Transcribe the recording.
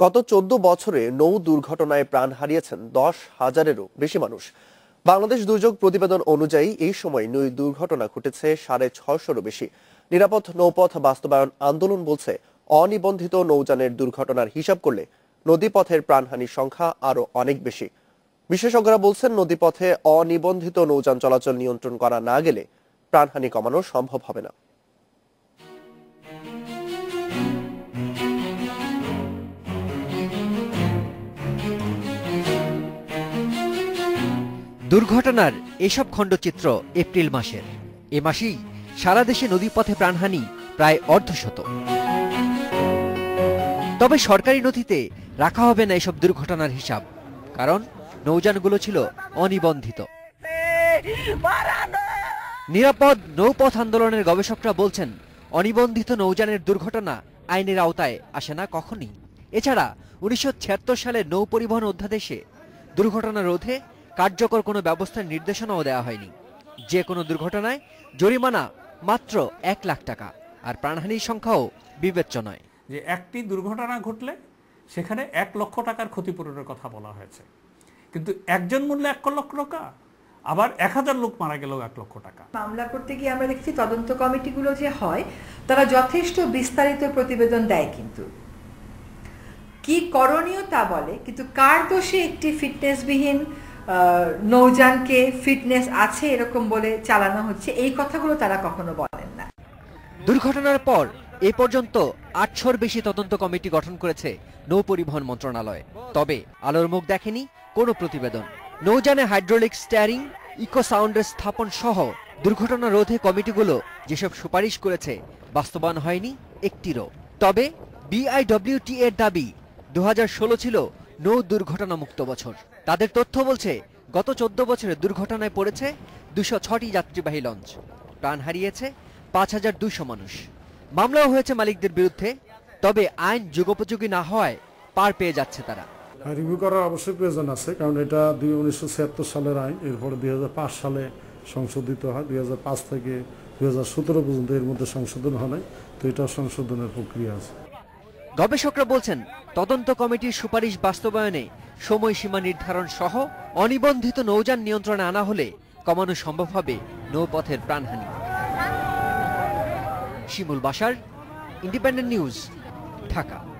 গত চোদ্দ বছরে নৌ দুর্ঘটনায় প্রাণ হারিয়েছেন দশ হাজারেরও বেশি মানুষ। বাংলাদেশ দুর্যোগ প্রতিবেদন অনুযায়ী এই সময় নৌ দুর্ঘটনা ঘটেছে সাড়ে ছশোরও বেশি। নিরাপদ নৌপথ বাস্তবায়ন আন্দোলন বলছে, অনিবন্ধিত নৌযানের দুর্ঘটনার হিসাব করলে নদীপথের প্রাণহানির সংখ্যা আরও অনেক বেশি। বিশেষজ্ঞরা বলছেন, নদীপথে অনিবন্ধিত নৌযান চলাচল নিয়ন্ত্রণ করা না গেলে প্রাণহানি কমানো সম্ভব হবে না। দুর্ঘটনার এসব খণ্ডচিত্র এপ্রিল মাসের। এ মাসেই সারা দেশে নদীপথে প্রাণহানি প্রায় অর্ধশত। তবে সরকারি নথিতে রাখা হবে না এসব দুর্ঘটনার হিসাব, কারণ নৌযানগুলো ছিল অনিবন্ধিত। নিরাপদ নৌপথ আন্দোলনের গবেষকরা বলছেন, অনিবন্ধিত নৌযানের দুর্ঘটনা আইনের আওতায় আসে না কখনই। এছাড়া উনিশশো সালের নৌ পরিবহন অধ্যাদেশে দুর্ঘটনা রোধে কার্যকর কোনো ব্যবস্থার নির্দেশনাও দেওয়া হয়নি। যে কোনো দুর্ঘটনায় জরিমানা মাত্র এক লাখ টাকা আর প্রাণহানির সংখ্যাও বিবেচ্য নয়। যে একটি দুর্ঘটনা ঘটলে সেখানে এক লক্ষ টাকার ক্ষতিপূরণের কথা বলা হয়েছে। কিন্তু একজন মূল্যে এক লক্ষ টাকা আবার এক হাজার লোক মারা গেলেও এক লক্ষ টাকা। মামলা করতে গিয়ে আমরা দেখছি তদন্ত কমিটিগুলো যে হয় তারা যথেষ্ট বিস্তারিত প্রতিবেদন দেয় কিন্তু। কি করণীয় তা বলে কিন্তু কার দোষে একটি ফিটনেসবিহীন আহ, নৌযানকে ফিটনেস আছে এরকম বলে চালানো হচ্ছে এই কথাগুলো তারা কখনো বলেন না। দুর্ঘটনার পর এ পর্যন্ত আটশোর বেশি তদন্ত কমিটি গঠন করেছে নৌ পরিবহন মন্ত্রণালয়। তবে আলোর মুখ দেখেনি কোনো প্রতিবেদন। নৌযানে হাইড্রোলিক স্টিয়ারিং ইকো সাউন্ডের স্থাপন সহ দুর্ঘটনা রোধে কমিটিগুলো যেসব সুপারিশ করেছে বাস্তবায়ন হয়নি একটিরও। তবে বিআইডব্লিউটি এর দাবি দু হাজার ষোলো ছিল নৌ দুর্ঘটনা মুক্ত বছর। তাদের তথ্য বলছে গত চোদ্দ বছরে দুর্ঘটনায় পড়েছে দুশো ছটি যাত্রীবাহী লঞ্চ। প্রাণ হারিয়েছে পাঁচ হাজার দুইশো মানুষ। মামলাও হয়েছে মালিকদের বিরুদ্ধে তবে আইন যুগোপযোগী না হওয়ায় পার পেয়ে যাচ্ছে তারা। রিভিউ করার অবশ্যই প্রয়োজন আছে কারণ এটা দুই উনিশশো সালের আইন এরপরে দুই হাজার পাঁচ সালে সংশোধিত হয় দুই হাজার পাঁচ থেকে দুই হাজার সতেরো পর্যন্ত এর মধ্যে সংশোধন হয় তো এটা সংশোধনের প্রক্রিয়া আছে। গবেষকরা বলছেন তদন্ত কমিটির সুপারিশ বাস্তবায়নে সময়সীমা নির্ধারণ সহ অনিবন্ধিত নৌযান নিয়ন্ত্রণে আনা হলে কমানো সম্ভব হবে নৌপথের প্রাণহানি। শিমুল বাসার ইন্ডিপেন্ডেন্ট নিউজ ঢাকা।